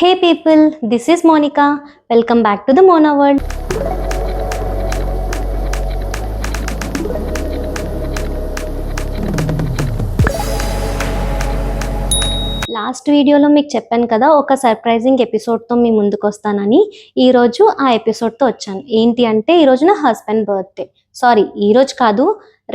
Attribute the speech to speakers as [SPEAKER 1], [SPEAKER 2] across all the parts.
[SPEAKER 1] Hey people this is Monica. Welcome back to the Mona world. Last వీడియోలో మీకు చెప్పాను కదా ఒక సర్ప్రైజింగ్ ఎపిసోడ్తో మీ ముందుకు వస్తానని. ఈరోజు ఆ ఎపిసోడ్తో వచ్చాను. ఏంటి అంటే ఈరోజు నా హస్బెండ్ బర్త్డే సారీ ఈరోజు కాదు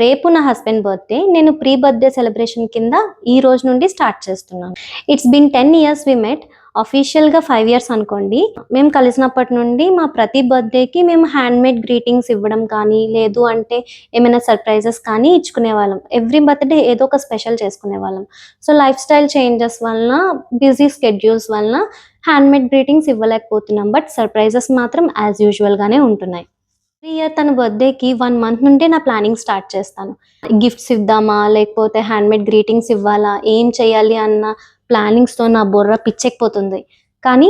[SPEAKER 1] రేపు నా హస్బెండ్ బర్త్డే నేను ప్రీ బర్త్డే సెలబ్రేషన్ కింద ఈ రోజు నుండి స్టార్ట్ చేస్తున్నాను. It's been ten years we met అఫీషియల్గా ఫైవ్ ఇయర్స్ అనుకోండి. మేము కలిసినప్పటి నుండి మా ప్రతి బర్త్డేకి మేము హ్యాండ్మేడ్ గ్రీటింగ్స్ ఇవ్వడం కానీ లేదు అంటే ఏమైనా సర్ప్రైజెస్ కానీ ఇచ్చుకునే వాళ్ళం. ఎవ్రీ బర్త్డే ఏదో ఒక స్పెషల్ చేసుకునే వాళ్ళం. సో లైఫ్ స్టైల్ చేంజెస్ వలన బిజీ స్కెడ్యూల్స్ వలన హ్యాండ్మేడ్ గ్రీటింగ్స్ ఇవ్వలేకపోతున్నాం. బట్ సర్ప్రైజెస్ మాత్రం యాజ్ యూజువల్గానే ఉంటున్నాయి. ఈ ఇయర్ తన బర్త్డేకి వన్ మంత్ నుండే నా ప్లానింగ్ స్టార్ట్ చేస్తాను. గిఫ్ట్స్ ఇద్దామా లేకపోతే హ్యాండ్మేడ్ గ్రీటింగ్స్ ఇవ్వాలా ఏం చేయాలి అన్న ప్లానింగ్స్తో నా బుర్ర పిచ్చెక్కిపోతుంది. కానీ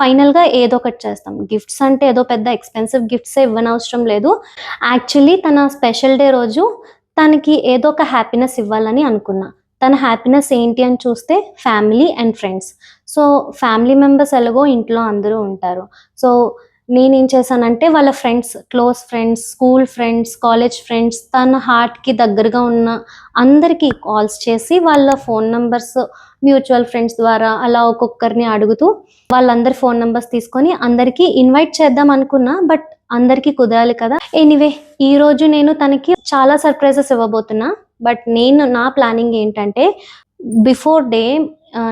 [SPEAKER 1] ఫైనల్గా ఏదో ఒకటి చేస్తాం. గిఫ్ట్స్ అంటే ఏదో పెద్ద ఎక్స్పెన్సివ్ గిఫ్ట్స్ ఇవ్వనవసరం లేదు. యాక్చువల్లీ తన స్పెషల్ డే రోజు తనకి ఏదో ఒక హ్యాపీనెస్ ఇవ్వాలని అనుకున్నా. తన హ్యాపీనెస్ ఏంటి అని చూస్తే family and friends. So family members ఎలాగో ఇంట్లో అందరూ ఉంటారు. సో నేనేం చేశానంటే వాళ్ళ friends close friends school friends college friends తన హార్ట్కి దగ్గరగా ఉన్న అందరికీ కాల్స్ చేసి వాళ్ళ ఫోన్ నంబర్స్ మ్యూచువల్ ఫ్రెండ్స్ ద్వారా అలా ఒక్కొక్కరిని అడుగుతూ వాళ్ళందరి ఫోన్ నెంబర్స్ తీసుకొని అందరికీ ఇన్వైట్ చేద్దాం అనుకున్నా బట్ అందరికీ కుదరాలి కదా. ఎనీవే ఈ రోజు నేను తనకి చాలా సర్ప్రైజెస్ ఇవ్వబోతున్నా. బట్ నేను నా ప్లానింగ్ ఏంటంటే before day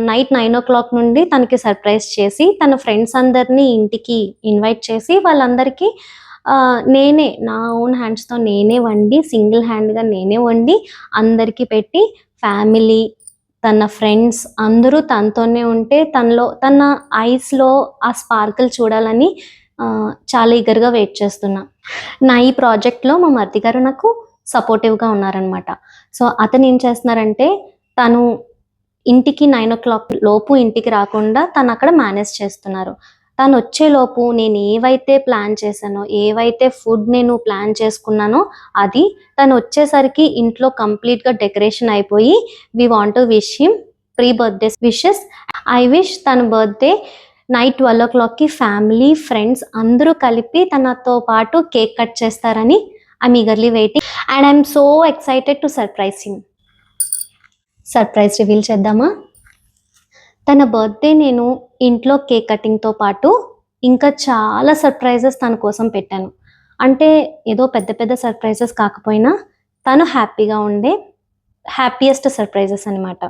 [SPEAKER 1] night nine o'clock నుండి తనకి సర్ప్రైజ్ చేసి తన ఫ్రెండ్స్ అందరినీ ఇంటికి ఇన్వైట్ చేసి వాళ్ళందరికీ నేనే నా ఓన్ హ్యాండ్స్తో నేనే వండి సింగిల్ హ్యాండ్గా నేనే వండి అందరికీ పెట్టి ఫ్యామిలీ తన ఫ్రెండ్స్ అందరూ తనతోనే ఉంటే తనలో తన ఐస్లో ఆ స్పార్కిల్ చూడాలని చాలా ఈగర్గా వెయిట్ చేస్తున్నా. నా ఈ ప్రాజెక్ట్లో మా మరిది గారు నాకు సపోర్టివ్గా ఉన్నారనమాట సో అతను ఏం చేస్తున్నారంటే తను ఇంటికి నైన్ ఓ క్లాక్ లోపు ఇంటికి రాకుండా తను అక్కడ మేనేజ్ చేస్తున్నారు. తను వచ్చేలోపు నేను ఏవైతే ప్లాన్ చేశానో ఏవైతే ఫుడ్ నేను ప్లాన్ చేసుకున్నానో అది తను వచ్చేసరికి ఇంట్లో కంప్లీట్గా డెకరేషన్ అయిపోయి we want to wish him pre birthday wishes. I wish తన బర్త్డే నైట్ ట్వెల్వ్ ఓ క్లాక్కి ఫ్యామిలీ ఫ్రెండ్స్ అందరూ కలిపి తనతో పాటు కేక్ కట్ చేస్తారని I'm eagerly waiting and I'm so excited to surprise him. Surprise reveal చేద్దామా? తన బర్త్డే నేను ఇంట్లో కేక్ కటింగ్తో పాటు ఇంకా చాలా సర్ప్రైజెస్ తన కోసం పెట్టాను. అంటే ఏదో పెద్ద పెద్ద సర్ప్రైజెస్ కాకపోయినా తను హ్యాపీగా ఉండే హ్యాపీయెస్ట్ సర్ప్రైజెస్ అనమాట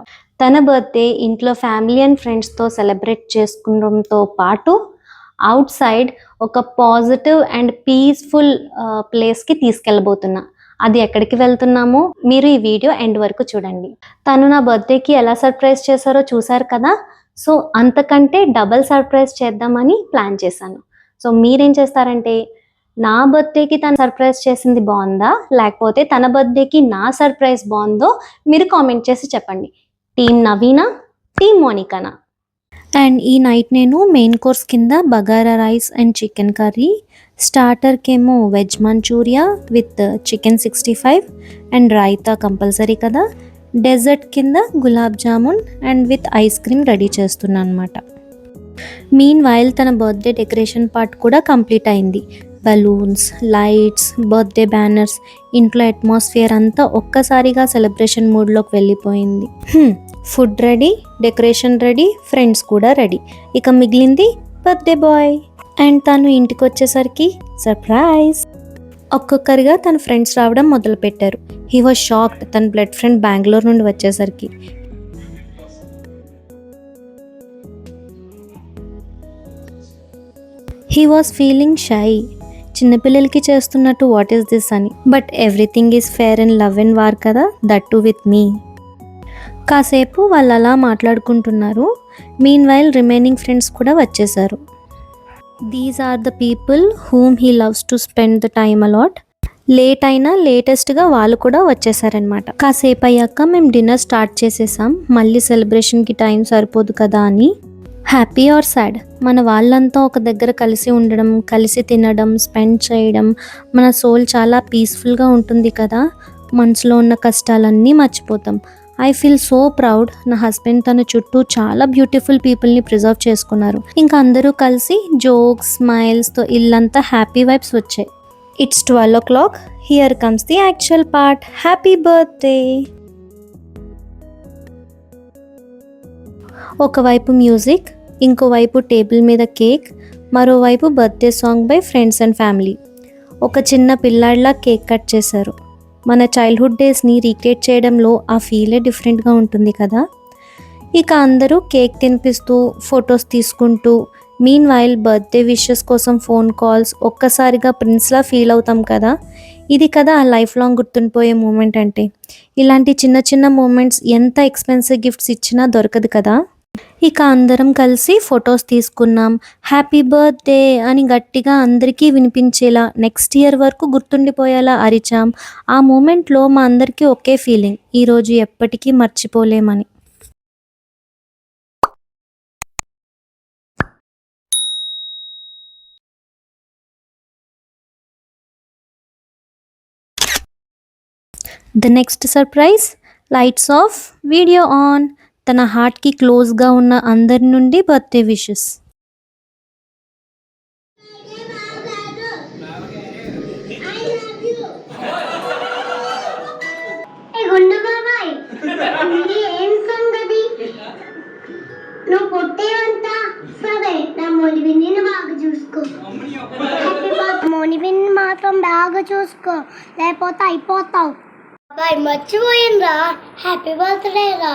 [SPEAKER 1] తన బర్త్డే ఇంట్లో ఫ్యామిలీ అండ్ ఫ్రెండ్స్తో సెలబ్రేట్ చేసుకోవడంతో పాటు అవుట్ సైడ్ ఒక పాజిటివ్ అండ్ పీస్ఫుల్ ప్లేస్కి తీసుకెళ్ళబోతున్నా. అది ఎక్కడికి వెళ్తున్నామో మీరు ఈ వీడియో ఎండ్ వరకు చూడండి. తను నా బర్త్డేకి ఎలా సర్ప్రైజ్ చేశారో చూసారు కదా? సో అంతకంటే డబల్ సర్ప్రైజ్ చేద్దామని ప్లాన్ చేశాను. సో మీరేం చేస్తారంటే నా బర్త్డేకి తను సర్ప్రైజ్ చేసింది బాగుందా? లేకపోతే తన బర్త్డేకి నా సర్ప్రైజ్ బాగుందో మీరు కామెంట్ చేసి చెప్పండి. టీం నవీనా టీం మోనికానా? అండ్ ఈ నైట్ నేను మెయిన్ కోర్స్ కింద bagara rice and chicken curry స్టార్టర్కేమో veg manchuria with chicken sixty five and raita compulsory కదా. డెజర్ట్ కింద gulab jamun and with ice cream ready చేస్తున్నాను అనమాట మీన్ వైల్ తన బర్త్డే డెకరేషన్ పార్ట్ కూడా complete అయింది. Balloons lights birthday banners ఇంట్లో atmosphere అంతా ఒక్కసారిగా సెలబ్రేషన్ మూడ్లోకి వెళ్ళిపోయింది. Food ready decoration ready friends కూడా రెడీ. ఇక మిగిలింది బర్త్డే బాయ్. అండ్ తను ఇంటికి వచ్చేసరికి సర్ప్రైజ్. ఒక్కొక్కరిగా తన ఫ్రెండ్స్ రావడం మొదలుపెట్టారు. హీ వాజ్ షాక్డ్ తన బ్లడ్ ఫ్రెండ్ బెంగళూరు నుండి వచ్చేసరికి. He was feeling shy. చిన్నపిల్లలకి చేస్తున్నట్టు వాట్ ఈస్ దిస్ అని. But everything is fair and love and war కదా? దట్ టు విత్ మీ కాసేపు వాళ్ళు అలా మాట్లాడుకుంటున్నారు. మీన్ వైల్ రిమైనింగ్ ఫ్రెండ్స్ కూడా వచ్చేసారు these are the people whom he loves to spend the time a lot late అయినా లేటెస్ట్గా వాళ్ళు కూడా వచ్చేసారనమాట కాసేపు అయ్యాక మేము డిన్నర్ స్టార్ట్ చేసేసాం. మళ్ళీ సెలబ్రేషన్కి టైం సరిపోదు కదా అని. Happy or sad. మన వాళ్ళంతా ఒక దగ్గర కలిసి ఉండడం కలిసి తినడం స్పెండ్ చేయడం మన సోల్ చాలా పీస్ఫుల్గా ఉంటుంది కదా. మనసులో ఉన్న కష్టాలన్నీ మర్చిపోతాం. I feel so proud. నా హస్బెండ్ తన చుట్టూ చాలా బ్యూటిఫుల్ పీపుల్ని ప్రిజర్వ్ చేసుకున్నారు. ఇంకా అందరూ కలిసి జోక్స్ స్మైల్స్తో ఇల్లంతా హ్యాపీ వైబ్స్ వచ్చాయి. It's twelve o'clock. Here comes the actual part. Happy birthday. ఒకవైపు మ్యూజిక్ ఇంకోవైపు టేబుల్ మీద కేక్ మరోవైపు birthday song by friends and family. ఒక చిన్న పిల్లాడిలా కేక్ కట్ చేశారు. మన చైల్డ్హుడ్ డేస్ని రీక్రియేట్ చేయడంలో ఆ ఫీలే డిఫరెంట్గా ఉంటుంది కదా? ఇక అందరూ కేక్ తినిపిస్తూ ఫొటోస్ తీసుకుంటూ మీన్ వైల్ బర్త్డే విషెస్ కోసం ఫోన్ కాల్స్ ఒక్కసారిగా ప్రిన్స్లా ఫీల్ అవుతాం కదా? ఇది కదా ఆ లైఫ్ లాంగ్ గుర్తుండిపోయే మూమెంట్ అంటే. ఇలాంటి చిన్న చిన్న మూమెంట్స్ ఎంత ఎక్స్పెన్సివ్ గిఫ్ట్స్ ఇచ్చినా దొరకదు కదా? ఇక అందరం కలిసి ఫొటోస్ తీసుకున్నాం. హ్యాపీ బర్త్డే అని గట్టిగా అందరికీ వినిపించేలా నెక్స్ట్ ఇయర్ వరకు గుర్తుండిపోయేలా అరిచాం. ఆ మూమెంట్లో మా అందరికీ ఒకే ఫీలింగ్. ఈరోజు ఎప్పటికీ మర్చిపోలేమని. The next surprise lights off video on. తన హార్ట్కి క్లోజ్గా ఉన్న అందరి నుండి బర్త్డే విషెస్.
[SPEAKER 2] నువ్వు పుట్టేవంతా? సరే నా మొలివిని బాగా చూసుకో. మొలివిని మాత్రం బాగా చూసుకో. లేకపోతే అయిపోతావు. బాబాయ్ మర్చిపోయిండ్రా హ్యాపీ బర్త్డే రా.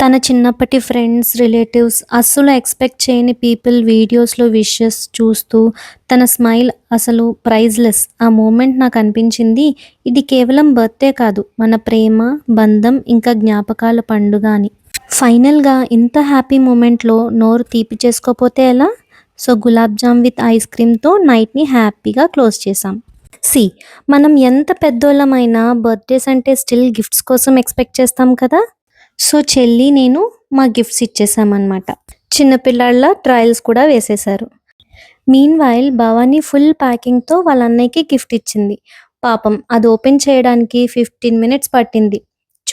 [SPEAKER 1] తన చిన్నప్పటి ఫ్రెండ్స్ రిలేటివ్స్ అస్సలు ఎక్స్పెక్ట్ చేయని పీపుల్ వీడియోస్లో విషెస్ చూస్తూ తన స్మైల్ అసలు ప్రైజ్లెస్. ఆ మూమెంట్ నాకు అనిపించింది. ఇది కేవలం బర్త్డే కాదు మన ప్రేమ బంధం ఇంకా జ్ఞాపకాల పండుగ అని. ఫైనల్గా ఇంత హ్యాపీ మూమెంట్లో నోరు తీపి చేసుకోపోతే ఎలా? So gulab jam with ice క్రీమ్తో నైట్ని హ్యాపీగా క్లోజ్ చేసాం సి మనం ఎంత పెద్దోళ్ళమైనా బర్త్డేస్ అంటే స్టిల్ గిఫ్ట్స్ కోసం ఎక్స్పెక్ట్ చేస్తాం కదా? సో చెల్లి నేను మా గిఫ్ట్స్ ఇచ్చేసామన్నమాట. చిన్నపిల్లాళ్ళ ట్రయల్స్ కూడా వేసేశారు. మీన్ వైల్ భవానీ ఫుల్ ప్యాకింగ్తో వాళ్ళ అన్నయ్యకి గిఫ్ట్ ఇచ్చింది. పాపం అది ఓపెన్ చేయడానికి ఫిఫ్టీన్ మినిట్స్ పట్టింది.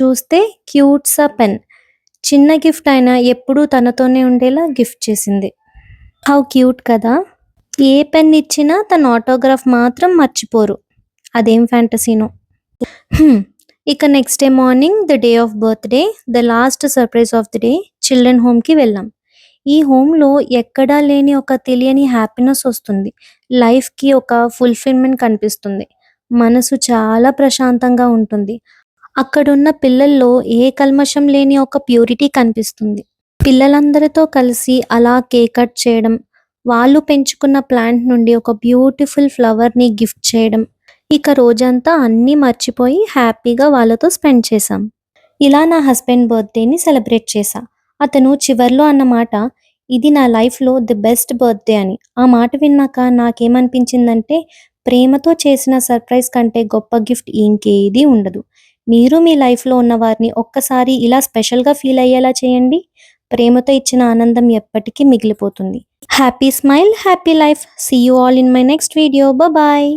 [SPEAKER 1] చూస్తే క్యూట్స్ ఆ పెన్. చిన్న గిఫ్ట్ అయినా ఎప్పుడూ తనతోనే ఉండేలా గిఫ్ట్ చేసింది. హౌ క్యూట్ కదా. ఏ పెన్ ఇచ్చినా తన ఆటోగ్రాఫ్ మాత్రం మర్చిపోరు. అదేం ఫ్యాంటసీనో ఇక next day morning the day of birthday the last surprise of the day children హోమ్కి వెళ్ళాం. ఈ హోమ్లో ఎక్కడా లేని ఒక తెలియని హ్యాపీనెస్ వస్తుంది. లైఫ్కి ఒక ఫుల్ఫిల్మెంట్ కనిపిస్తుంది. మనసు చాలా ప్రశాంతంగా ఉంటుంది. అక్కడున్న పిల్లల్లో ఏ కల్మషం లేని ఒక ప్యూరిటీ కనిపిస్తుంది. పిల్లలందరితో కలిసి అలా కేక్ కట్ చేయడం వాళ్ళు పెంచుకున్న ప్లాంట్ నుండి ఒక బ్యూటిఫుల్ ఫ్లవర్ని గిఫ్ట్ చేయడం ఇక రోజంతా అన్నీ మర్చిపోయి హ్యాపీగా వాళ్ళతో స్పెండ్ చేశాం. ఇలా నా హస్బెండ్ బర్త్డేని సెలబ్రేట్ చేశా. అతను చివర్లో అన్నమాట ఇది నా లైఫ్లో ది బెస్ట్ బర్త్డే అని. ఆ మాట విన్నాక నాకేమనిపించిందంటే ప్రేమతో చేసిన సర్ప్రైజ్ కంటే గొప్ప గిఫ్ట్ ఇంకేది ఉండదు. మీరు మీ లైఫ్లో ఉన్న వారిని ఒక్కసారి ఇలా స్పెషల్గా ఫీల్ అయ్యేలా చేయండి. ప్రేమతో ఇచ్చిన ఆనందం ఎప్పటికీ మిగిలిపోతుంది. Happy smile happy life. See you all in my next video bye